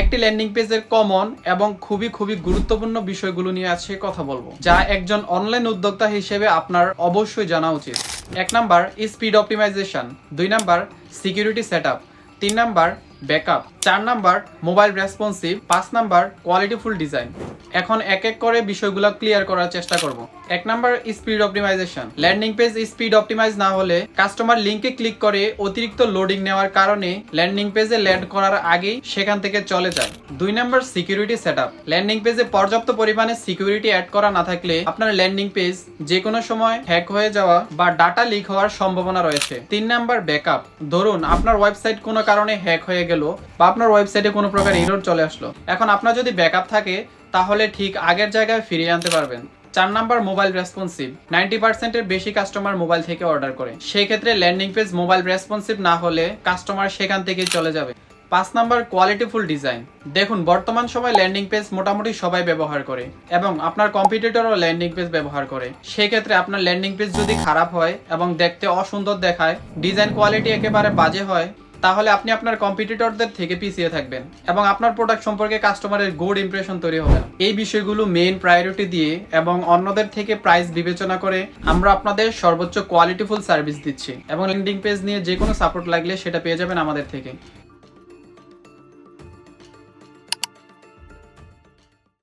একটি ল্যান্ডিং পেজের কমন এবং খুবই খুবই গুরুত্বপূর্ণ বিষয়গুলো নিয়ে আজকে কথা বলব, যা একজন অনলাইন উদ্যোক্তা হিসেবে আপনার অবশ্যই জানা উচিত। এক নাম্বার স্পিড অপটিমাইজেশন দুই নাম্বার সিকিউরিটি সেটআপ তিন নাম্বার ব্যাকআপ। চার নাম্বার, মোবাইল রেসপন্সিভ। পাঁচ নাম্বার, কোয়ালিটিফুল ডিজাইন। এখন এক এক করে বিষয়গুলো ক্লিয়ার করার চেষ্টা করব। এক number, speed optimisation. Landing page speed optimise না হলে কাস্টমার লিংকে ক্লিক করে অতিরিক্ত লোডিং নেওয়ার কারণে ল্যান্ডিং পেজে ল্যান্ড করার আগেই সেখান থেকে চলে যায়। দুই নাম্বার সিকিউরিটি সেটআপ ল্যান্ডিং পেজে পর্যাপ্ত পরিমাণে সিকিউরিটি অ্যাড করা না থাকলে আপনার ল্যান্ডিং পেজ যে কোনো সময় হ্যাক হয়ে যাওয়া বা ডাটা লিক হওয়ার সম্ভাবনা রয়েছে। তিন নাম্বার ব্যাকআপ ধরুন আপনার ওয়েবসাইট কোনো কারণে হ্যাক হয়ে গেল বা আপনার ওয়েবসাইটে কোনো প্রকার এরর চলে আসলো। এখন আপনার যদি ব্যাকআপ থাকে, তাহলে ঠিক আগের জায়গায় ফিরিয়ে আনতে পারবেন। চার নাম্বার মোবাইল রেসপন্সিভ নাইনটি পার্সেন্টের বেশি কাস্টমার মোবাইল থেকে অর্ডার করে। সেই ক্ষেত্রে ল্যান্ডিং পেজ মোবাইল রেসপন্সিভ না হলে কাস্টমার সেখান থেকেই চলে যাবে। পাঁচ নাম্বার কোয়ালিটিফুল ডিজাইন দেখুন, বর্তমান সময় ল্যান্ডিং পেজ মোটামুটি সবাই ব্যবহার করে এবং আপনার কম্পিটিটরও ল্যান্ডিং পেজ ব্যবহার করে। সেক্ষেত্রে আপনার ল্যান্ডিং পেজ যদি খারাপ হয় এবং দেখতে অসুন্দর দেখায় ডিজাইন কোয়ালিটি একেবারে বাজে হয়, তাহলে আপনি আপনার কম্পিটিটরদের থেকে পিছিয়ে থাকবেন এবং আপনার প্রোডাক্ট সম্পর্কে কাস্টমারের গুড ইমপ্রেশন তৈরি হবে এই বিষয়গুলো মেইন প্রায়োরিটি দিয়ে এবং অন্যদের থেকে প্রাইস বিবেচনা করে আমরা আপনাদের সর্বোচ্চ কোয়ালিটিফুল সার্ভিস দিচ্ছি এবং ল্যান্ডিং পেজ নিয়ে যে কোনো সাপোর্ট লাগলে সেটা পেয়ে যাবেন আমাদের থেকে।